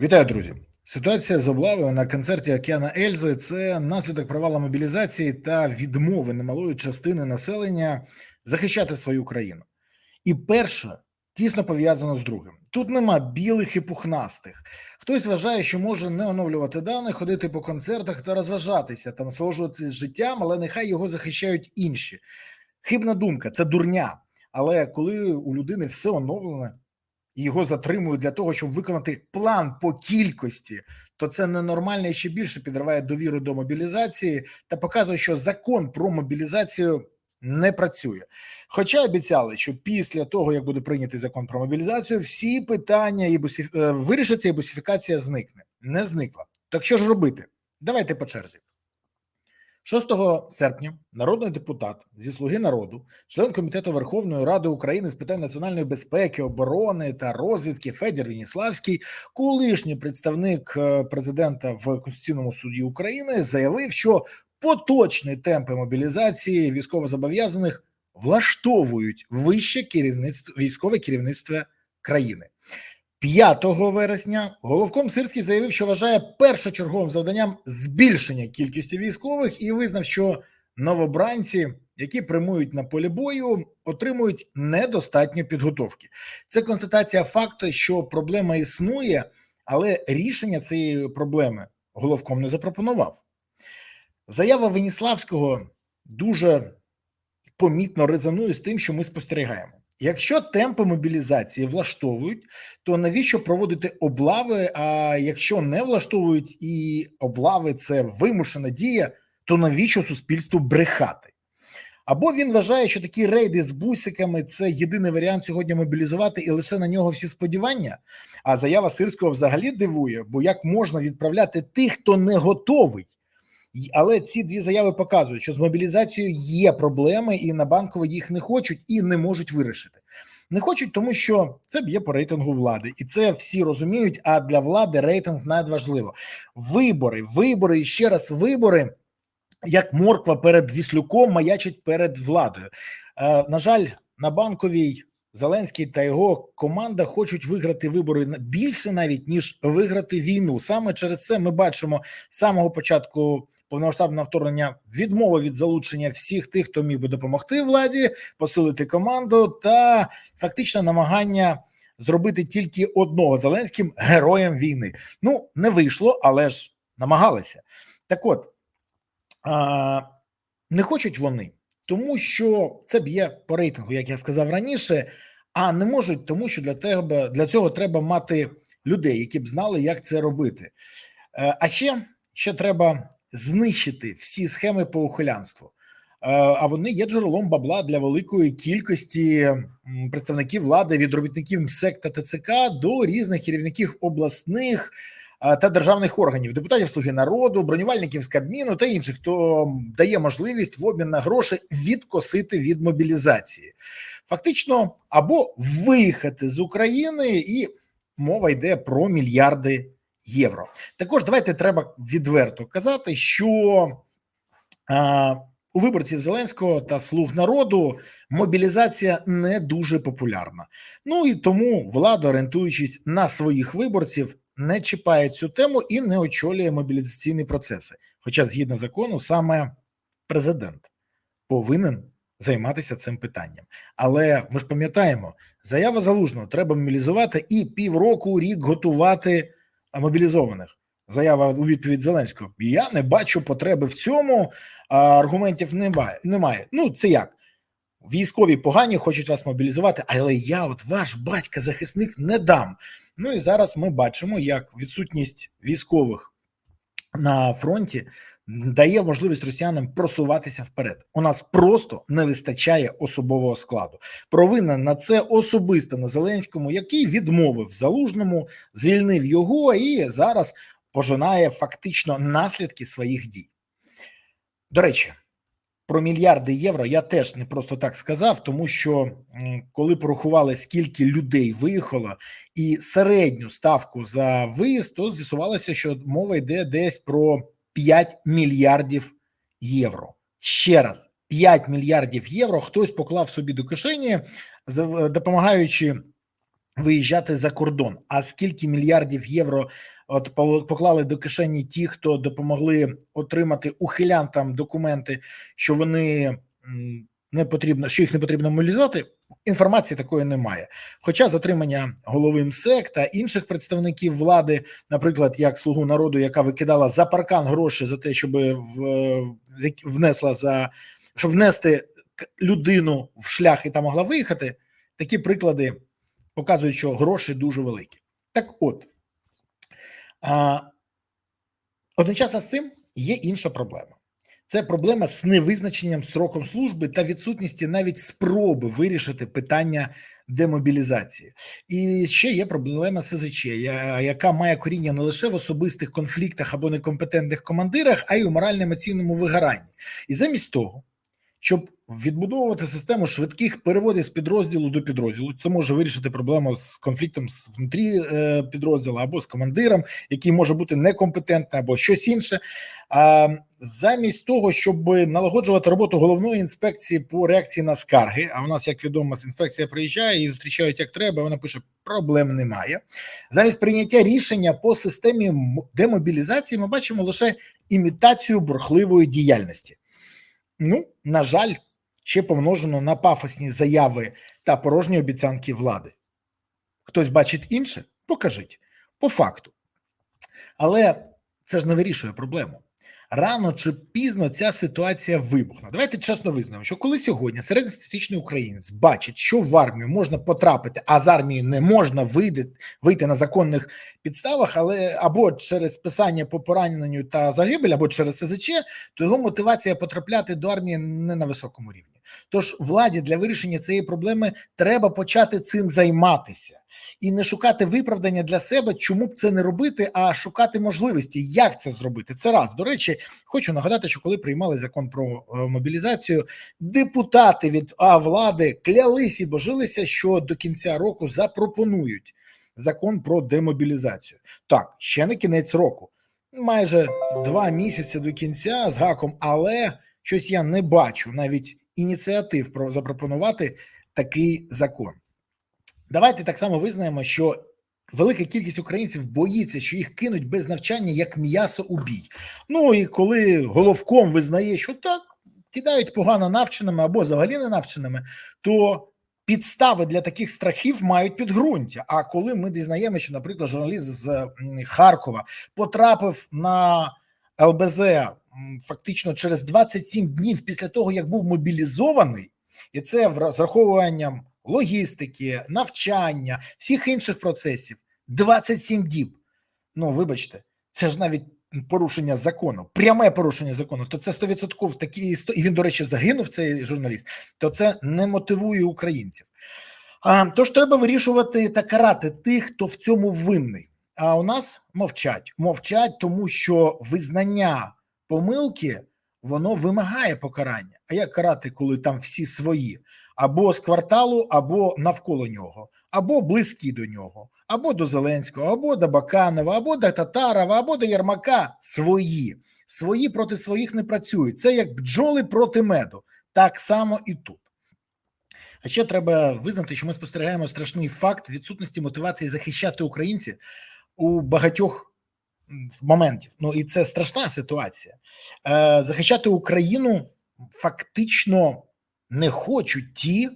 Вітаю, друзі! Ситуація з облавою на концерті Океана Ельзи це наслідок провалу мобілізації та відмови немалої частини населення захищати свою країну. І перше тісно пов'язано з другим. Тут нема білих і пухнастих. Хтось вважає, що може не оновлювати дані, ходити по концертах та розважатися та насолоджуватися життям, але нехай його захищають інші. Хибна думка, це дурня. Але коли у людини все оновлене, і його затримують для того, щоб виконати план по кількості, то це ненормально і ще більше підриває довіру до мобілізації та показує, що закон про мобілізацію не працює. Хоча обіцяли, що після того, як буде прийнятий закон про мобілізацію, всі питання і бусиф... е, вирішаться, і бусифікація зникне. Не зникла. Так що ж робити? Давайте по черзі. 6 серпня народний депутат зі Слуги народу, член комітету Верховної Ради України з питань національної безпеки, оборони та розвідки Федір Веніславський, колишній представник е, президента в Конституційному суді України, заявив, що поточні темпи мобілізації військовозобов'язаних влаштовують вище керівництво військове керівництво країни. 5 вересня головком Сирський заявив, що вважає першочерговим завданням збільшення кількості військових і визнав, що новобранці, які прямують на полі бою, отримують недостатньо підготовки. Це констатація факту, що проблема існує, але рішення цієї проблеми головком не запропонував. Заява Веніславського дуже помітно резонує з тим, що ми спостерігаємо. Якщо темпи мобілізації влаштовують, то навіщо проводити облави? А якщо не влаштовують і облави це вимушена дія, то навіщо суспільству брехати? Або він вважає, що такі рейди з бусиками це єдиний варіант сьогодні мобілізувати, і лише на нього всі сподівання. А заява Сирського взагалі дивує, бо як можна відправляти тих, хто не готовий? Але ці дві заяви показують, що з мобілізацією є проблеми, і на банково їх не хочуть і не можуть вирішити. Не хочуть, тому що це б'є по рейтингу влади, і це всі розуміють. А для влади рейтинг надважливо. Вибори, вибори і ще раз вибори, як морква перед віслюком, маячить перед владою. Е, на жаль, на банковій Зеленський та його команда хочуть виграти вибори більше навіть ніж виграти війну. Саме через це ми бачимо з самого початку повномасштабного вторгнення відмови від залучення всіх тих, хто міг би допомогти владі, посилити команду та фактично намагання зробити тільки одного Зеленським героєм війни. Ну не вийшло, але ж намагалися. Так, от а, не хочуть вони. Тому що це б'є по рейтингу, як я сказав раніше, а не можуть, тому що для тебе для цього треба мати людей, які б знали, як це робити. Е, а ще ще треба знищити всі схеми по ухилянству. Е, а вони є джерелом бабла для великої кількості представників влади від робітників МСЕК та ТЦК до різних керівників обласних та державних органів, депутатів Слуги народу, бронювальників з Кабміну та інших, хто дає можливість в обмін на гроші відкосити від мобілізації, фактично або виїхати з України, і мова йде про мільярди євро. Також давайте треба відверто казати, що а, у виборців Зеленського та слуг народу мобілізація не дуже популярна. Ну і тому влада, орієнтуючись на своїх виборців, не чіпає цю тему і не очолює мобілізаційні процеси. Хоча, згідно закону, саме президент повинен займатися цим питанням. Але ми ж пам'ятаємо, заява залужного треба мобілізувати і півроку рік готувати мобілізованих. Заява у відповідь Зеленського. Я не бачу потреби в цьому, а аргументів немає. немає. Ну, це як? Військові погані хочуть вас мобілізувати, але я, от ваш батька-захисник, не дам. Ну і зараз ми бачимо, як відсутність військових на фронті дає можливість росіянам просуватися вперед. У нас просто не вистачає особового складу. Провина на це особисто на Зеленському, який відмовив залужному, звільнив його і зараз пожинає фактично наслідки своїх дій. До речі. Про мільярди євро я теж не просто так сказав, тому що коли порахували, скільки людей виїхало, і середню ставку за виїзд, то з'ясувалося, що мова йде десь про 5 мільярдів євро. Ще раз, 5 мільярдів євро хтось поклав собі до кишені, допомагаючи виїжджати за кордон. А скільки мільярдів євро от поклали до кишені ті, хто допомогли отримати ухилянтам документи, що вони не потрібно, що їх не потрібно мобілізувати. Інформації такої немає. Хоча затримання голови МСЕК та інших представників влади, наприклад, як слугу народу, яка викидала за паркан гроші за те, щоб в внесла за щоб внести людину в шлях і та могла виїхати. Такі приклади показують, що гроші дуже великі. Так, от а, одночасно з цим є інша проблема. Це проблема з невизначенням сроком служби та відсутністю навіть спроби вирішити питання демобілізації. І ще є проблема СЗЧ, яка має коріння не лише в особистих конфліктах або некомпетентних командирах, а й у морально-емоційному вигоранні. І замість того, щоб відбудовувати систему швидких переводів з підрозділу до підрозділу. Це може вирішити проблему з конфліктом з внутрі е, підрозділу або з командиром, який може бути некомпетентний, або щось інше. А замість того, щоб налагоджувати роботу головної інспекції по реакції на скарги. А у нас, як відомо, інспекція приїжджає і зустрічають як треба. Вона пише: проблем немає. Замість прийняття рішення по системі демобілізації, ми бачимо лише імітацію бурхливої діяльності. Ну, на жаль, ще помножено на пафосні заяви та порожні обіцянки влади. Хтось бачить інше? Покажіть по факту. Але це ж не вирішує проблему рано чи пізно ця ситуація вибухне. Давайте чесно визнаємо, що коли сьогодні середньостатистичний українець бачить, що в армію можна потрапити, а з армії не можна вийти вийти на законних підставах, але або через списання по пораненню та загибель, або через СЗЧ, то його мотивація потрапляти до армії не на високому рівні. Тож владі для вирішення цієї проблеми треба почати цим займатися і не шукати виправдання для себе, чому б це не робити, а шукати можливості, як це зробити. Це раз до речі, хочу нагадати, що коли приймали закон про е, мобілізацію, депутати від а влади клялись і божилися, що до кінця року запропонують закон про демобілізацію. Так, ще не кінець року, майже два місяці до кінця з гаком, але щось я не бачу навіть ініціатив про запропонувати такий закон. Давайте так само визнаємо, що велика кількість українців боїться, що їх кинуть без навчання як м'ясо у бій. Ну і коли головком визнає, що так кидають погано навченими або взагалі не навченими, то підстави для таких страхів мають підґрунтя. А коли ми дізнаємося, що, наприклад, журналіст з Харкова потрапив на ЛБЗ фактично через 27 днів після того, як був мобілізований, і це з враховуванням логістики, навчання, всіх інших процесів 27 діб. Ну, вибачте, це ж навіть порушення закону, пряме порушення закону. То це 100% такі і він, до речі, загинув цей журналіст. То це не мотивує українців. А, Тож треба вирішувати та карати тих, хто в цьому винний. А у нас мовчать, мовчать, тому що визнання помилки воно вимагає покарання. А як карати, коли там всі свої? або з кварталу, або навколо нього, або близькі до нього, або до Зеленського, або до Баканова, або до Татарова, або до Єрмака. Свої свої проти своїх не працюють. Це як бджоли проти меду. Так само і тут. А ще треба визнати, що ми спостерігаємо страшний факт відсутності мотивації захищати українців у багатьох моментів. Ну і це страшна ситуація. Е, Захищати Україну фактично не хочуть ті,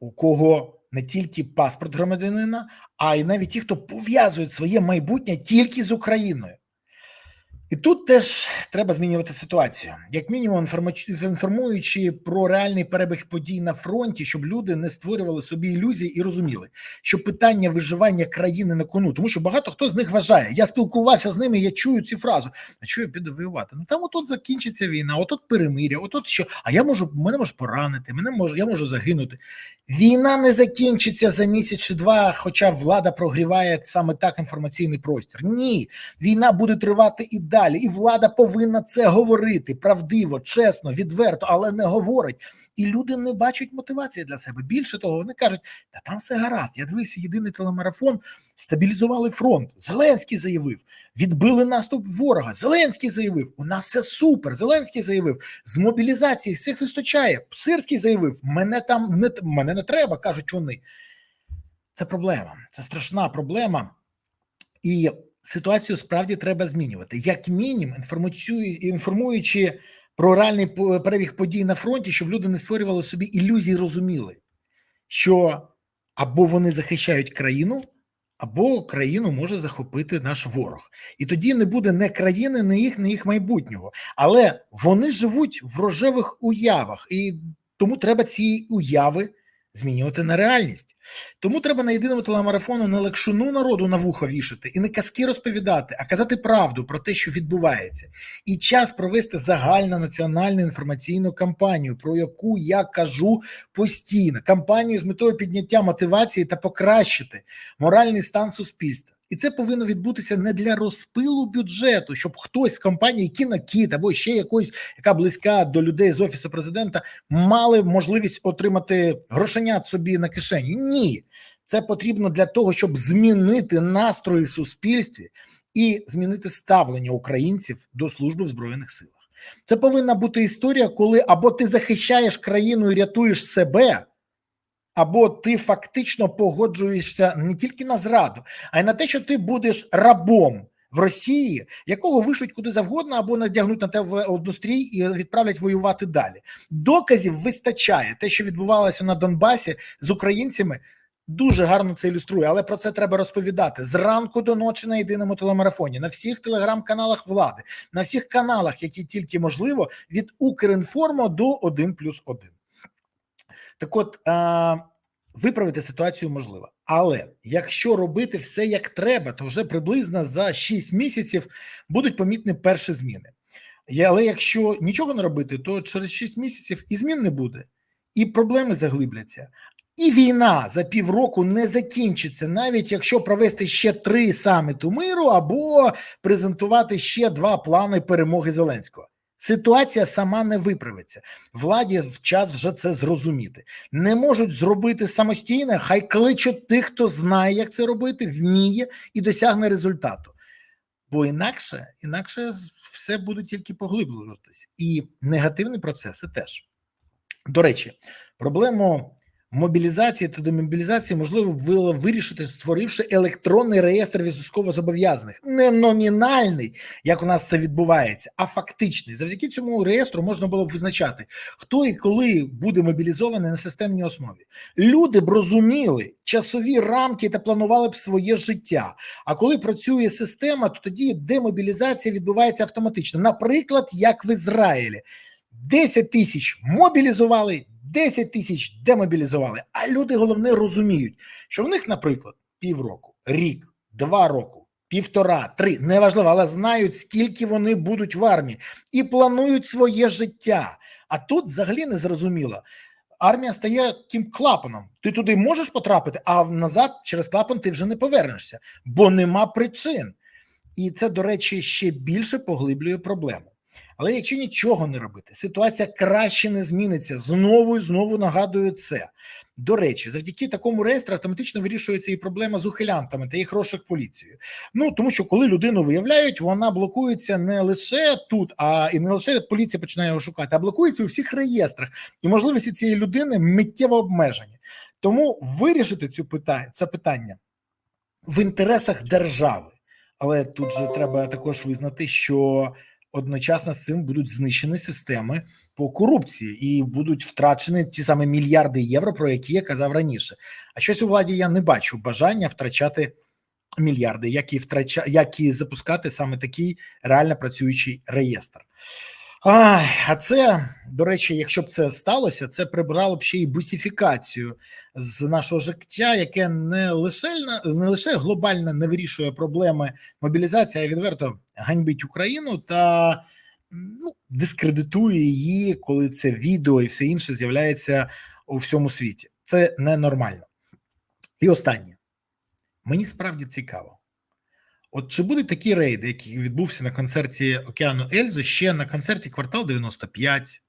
у кого не тільки паспорт громадянина, а й навіть ті, хто пов'язують своє майбутнє тільки з Україною. І тут теж треба змінювати ситуацію, як мінімум, інформуючи про реальний перебіг подій на фронті, щоб люди не створювали собі ілюзії і розуміли, що питання виживання країни на кону, тому що багато хто з них вважає. Я спілкувався з ними, я чую ці фразу. А я піду воювати? Ну там отут закінчиться війна, отут перемиря, отут що. А я можу мене можу поранити, мене може, я можу загинути. Війна не закінчиться за місяць чи два, хоча влада прогріває саме так інформаційний простір. Ні, війна буде тривати і і влада повинна це говорити правдиво, чесно, відверто, але не говорить. І люди не бачать мотивації для себе. Більше того, вони кажуть, та там все гаразд. Я дивився єдиний телемарафон, стабілізували фронт. Зеленський заявив, відбили наступ ворога. Зеленський заявив, у нас все супер. Зеленський заявив, з мобілізації всіх вистачає. Сирський заявив, мене там не мене не треба, кажуть вони. Це проблема, це страшна проблема, і ситуацію справді треба змінювати. Як мінімум, інформуючи про реальний перебіг подій на фронті, щоб люди не створювали собі ілюзії, розуміли, що або вони захищають країну, або країну може захопити наш ворог, і тоді не буде не країни, не їх, не їх майбутнього. Але вони живуть в рожевих уявах, і тому треба ці уяви змінювати на реальність. Тому треба на єдиному телемарафону не лекшину народу на вухо вішати і не казки розповідати, а казати правду про те, що відбувається, і час провести загальну національну інформаційну кампанію, про яку я кажу постійно. Кампанію з метою підняття мотивації та покращити моральний стан суспільства. І це повинно відбутися не для розпилу бюджету, щоб хтось з компанії Кінокіт або ще якоїсь, яка близька до людей з офісу президента, мали можливість отримати грошенят собі на кишені. Ні, це потрібно для того, щоб змінити настрої в суспільстві і змінити ставлення українців до служби в збройних силах. Це повинна бути історія, коли або ти захищаєш країну і рятуєш себе або ти фактично погоджуєшся не тільки на зраду, а й на те, що ти будеш рабом в Росії, якого вишлють куди завгодно, або надягнуть на тебе однострій і відправлять воювати далі. Доказів вистачає те, що відбувалося на Донбасі з українцями. Дуже гарно це ілюструє, але про це треба розповідати зранку до ночі на єдиному телемарафоні, на всіх телеграм-каналах влади, на всіх каналах, які тільки можливо, від Укрінформу до 1+,1. Так, от а, виправити ситуацію можливо, але якщо робити все як треба, то вже приблизно за 6 місяців будуть помітні перші зміни. Але якщо нічого не робити, то через 6 місяців і змін не буде, і проблеми заглибляться. І війна за півроку не закінчиться, навіть якщо провести ще три саміту миру або презентувати ще два плани перемоги Зеленського. Ситуація сама не виправиться. Владі в час вже це зрозуміти. Не можуть зробити самостійно, хай кличуть тих, хто знає, як це робити, вміє і досягне результату. Бо інакше, інакше все буде тільки поглиблюватись. І негативні процеси теж. До речі, проблему мобілізації та демобілізації можливо було вирішити, створивши електронний реєстр військовозобов'язаних, не номінальний, як у нас це відбувається, а фактичний. Завдяки цьому реєстру можна було б визначати, хто і коли буде мобілізований на системній основі. Люди б розуміли часові рамки та планували б своє життя. А коли працює система, то тоді демобілізація відбувається автоматично. Наприклад, як в Ізраїлі. 10 тисяч мобілізували, 10 тисяч демобілізували. А люди головне розуміють, що в них, наприклад, півроку, рік, два року, півтора, три неважливо, але знають, скільки вони будуть в армії, і планують своє життя. А тут взагалі не зрозуміло. Армія стає тим клапаном. Ти туди можеш потрапити, а назад через клапан ти вже не повернешся, бо нема причин. І це, до речі, ще більше поглиблює проблему. Але якщо нічого не робити, ситуація краще не зміниться. Знову і знову нагадую це. До речі, завдяки такому реєстру автоматично вирішується і проблема з ухилянтами та їх розшук поліцією. Ну тому що коли людину виявляють, вона блокується не лише тут, а і не лише поліція починає його шукати, а блокується у всіх реєстрах, і можливості цієї людини миттєво обмежені. Тому вирішити цю питання це питання в інтересах держави. Але тут же треба також визнати, що одночасно з цим будуть знищені системи по корупції і будуть втрачені ті самі мільярди євро, про які я казав раніше. А щось у владі я не бачу бажання втрачати мільярди, як і втрача, як і запускати саме такий реально працюючий реєстр. А це, до речі, якщо б це сталося, це прибрало б ще й бусифікацію з нашого життя, яке не лише не лише глобально не вирішує проблеми мобілізації, а відверто ганьбить Україну та ну, дискредитує її, коли це відео і все інше з'являється у всьому світі. Це ненормально. І останнє мені справді цікаво. От чи будуть такі рейди, які відбувся на концерті Океану Ельзи, ще на концерті Квартал 95,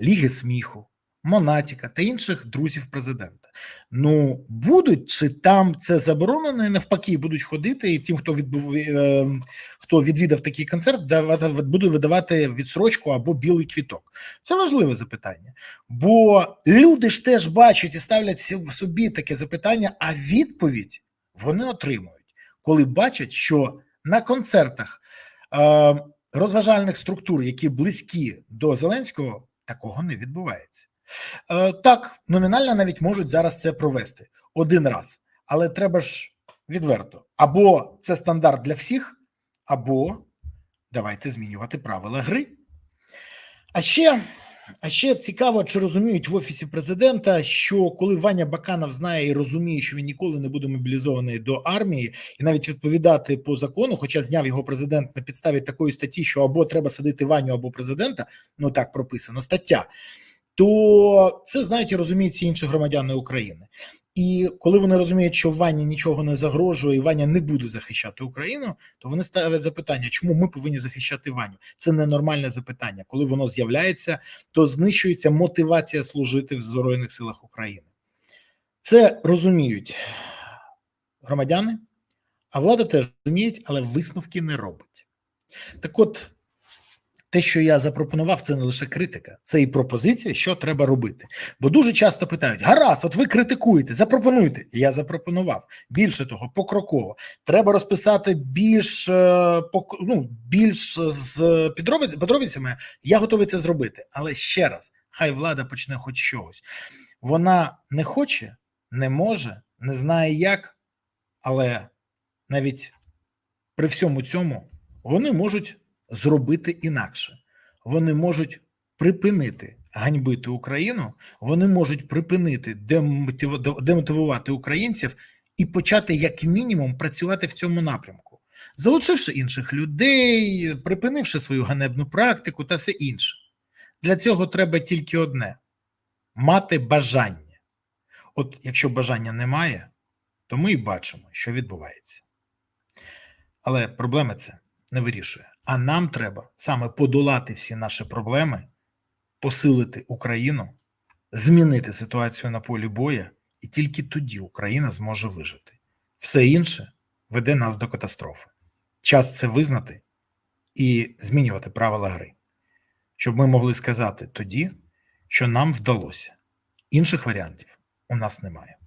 Ліги сміху, Монатіка та інших друзів президента. Ну будуть чи там це заборонено, і навпаки, будуть ходити, і тим, хто відбув е, хто відвідав такий концерт, давати буде видавати відсрочку або білий квіток. Це важливе запитання, бо люди ж теж бачать і ставлять собі таке запитання, а відповідь вони отримують, коли бачать, що на концертах е, розважальних структур, які близькі до Зеленського, такого не відбувається. Е, так, номінально навіть можуть зараз це провести один раз, але треба ж відверто або це стандарт для всіх, або давайте змінювати правила гри. А ще а ще цікаво, чи розуміють в офісі президента, що коли Ваня Баканов знає і розуміє, що він ніколи не буде мобілізований до армії, і навіть відповідати по закону, хоча зняв його президент на підставі такої статті, що або треба садити Ваню, або президента, ну так прописана стаття. То це знають і розуміють всі інші громадяни України. І коли вони розуміють, що Вані нічого не загрожує, і Ваня не буде захищати Україну, то вони ставлять запитання, чому ми повинні захищати Ваню? Це ненормальне запитання. Коли воно з'являється, то знищується мотивація служити в Збройних силах України. Це розуміють громадяни, а влада теж розуміють, але висновки не робить. Так от. Те, що я запропонував, це не лише критика, це і пропозиція, що треба робити. Бо дуже часто питають: гаразд, от ви критикуєте, запропонуйте. Я запропонував. Більше того, покроково треба розписати більш ну, більш з подробицями. Я готовий це зробити. Але ще раз, хай влада почне хоч чогось. Вона не хоче, не може, не знає як, але навіть при всьому цьому вони можуть зробити інакше. Вони можуть припинити ганьбити Україну, вони можуть припинити демотивувати українців і почати, як мінімум, працювати в цьому напрямку, залучивши інших людей, припинивши свою ганебну практику та все інше. Для цього треба тільки одне мати бажання. От якщо бажання немає, то ми і бачимо, що відбувається. Але проблема це не вирішує. А нам треба саме подолати всі наші проблеми, посилити Україну, змінити ситуацію на полі боя, і тільки тоді Україна зможе вижити. Все інше веде нас до катастрофи. Час це визнати і змінювати правила гри, щоб ми могли сказати тоді, що нам вдалося. Інших варіантів у нас немає.